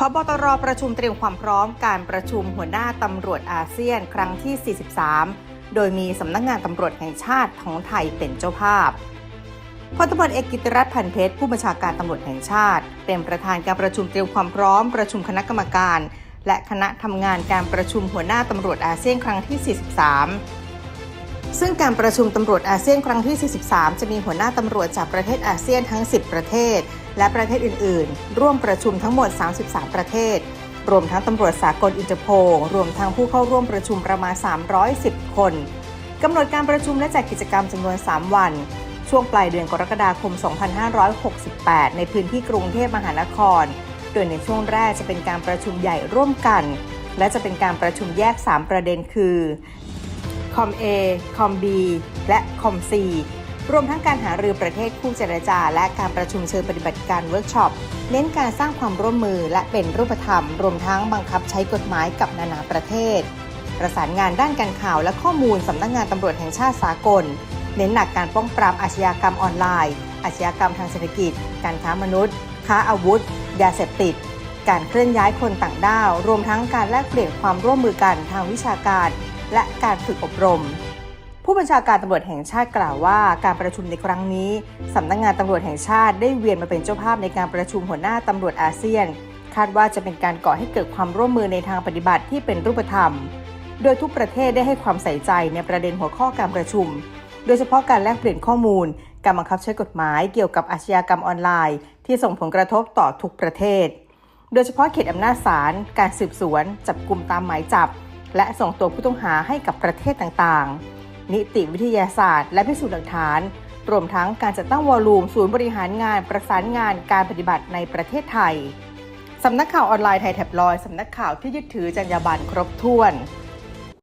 พบตรประชุมเตรียมความพร้อมการประชุมหัวหน้าตำรวจอาเซียนครั้งที่ 43 โดยมีสำนักงานตำรวจแห่งชาติของไทยเป็นเจ้าภาพพลตำรวจเอกกิติรัตน์พันเพชรผู้บัญชาการตำรวจแห่งชาติ เป็นประธานการประชุมเตรียมความพร้อมประชุมคณะกรรมการ และคณะทำงานการประชุมหัวหน้าตำรวจอาเซียนครั้งที่ 43 ซึ่งการประชุมตำรวจอาเซียนครั้งที่ 43 จะมีหัวหน้าตำรวจจากประเทศอาเซียนทั้ง 10 ประเทศ และประเทศอื่น ๆ ร่วมประชุมทั้งหมด 33 ประเทศ รวมทั้งตำรวจสากลอินเตอร์โพลรวมทั้งผู้เข้าร่วมประชุมประมาณ 310 คนกำหนดการประชุมและจัดกิจกรรมจำนวน 3 วัน ช่วงปลายเดือนกรกฎาคม 2568 ในพื้นที่กรุงเทพมหานคร โดยในช่วงแรกจะเป็นการประชุมใหญ่ร่วมกัน และจะเป็นการประชุมแยก 3 ประเด็นคือคอม A คอม B และคอม C รวมทั้งการหารือประเทศคู่เจรจา และการประชุมเชิงปฏิบัติการเวิร์กช็อป เน้นการสร้างความร่วมมือและเป็นรูปธรรม รวมทั้งบังคับใช้กฎหมายกับนานาประเทศ ประสานงานด้านการข่าวและข้อมูลสำนักงานตำรวจแห่งชาติสากล เน้นหนักการป้องปรามอาชญากรรมออนไลน์ อาชญากรรมทางเศรษฐกิจ การค้ามนุษย์ ค้าอาวุธ ยาเสพติด การเคลื่อนย้ายคนต่างด้าว รวมทั้งการแลกเปลี่ยนความร่วมมือกันทางวิชาการ และการฝึกอบรม ผู้บัญชาการตำรวจแห่งชาติกล่าวว่าการประชุมในครั้งนี้สำนักงานตำรวจแห่งชาติได้เวียนมาเป็นเจ้าภาพในการประชุมหัวหน้าตำรวจอาเซียน คาดว่าจะเป็นการก่อให้เกิดความร่วมมือในทางปฏิบัติที่เป็นรูปธรรม โดยทุกประเทศได้ให้ความใส่ใจในประเด็นหัวข้อการประชุม โดยเฉพาะการแลกเปลี่ยนข้อมูล การบังคับใช้กฎหมายเกี่ยวกับอาชญากรรมออนไลน์ ที่ส่งผลกระทบต่อทุกประเทศ โดยเฉพาะเขตอำนาจศาลการสืบสวน จับกลุ่มตามหมายจับ และส่งตัวผู้ต้องหาให้กับประเทศต่างๆ นิติวิทยาศาสตร์ และพิสูจน์หลักฐาน รวมทั้งการจัดตั้งวอลลุ่มศูนย์บริหารงานประสานงานการปฏิบัติในประเทศไทย สำนักข่าวออนไลน์ไทยแท็บลอยสำนักข่าวที่ยึดถือจรรยาบรรณครบถ้วน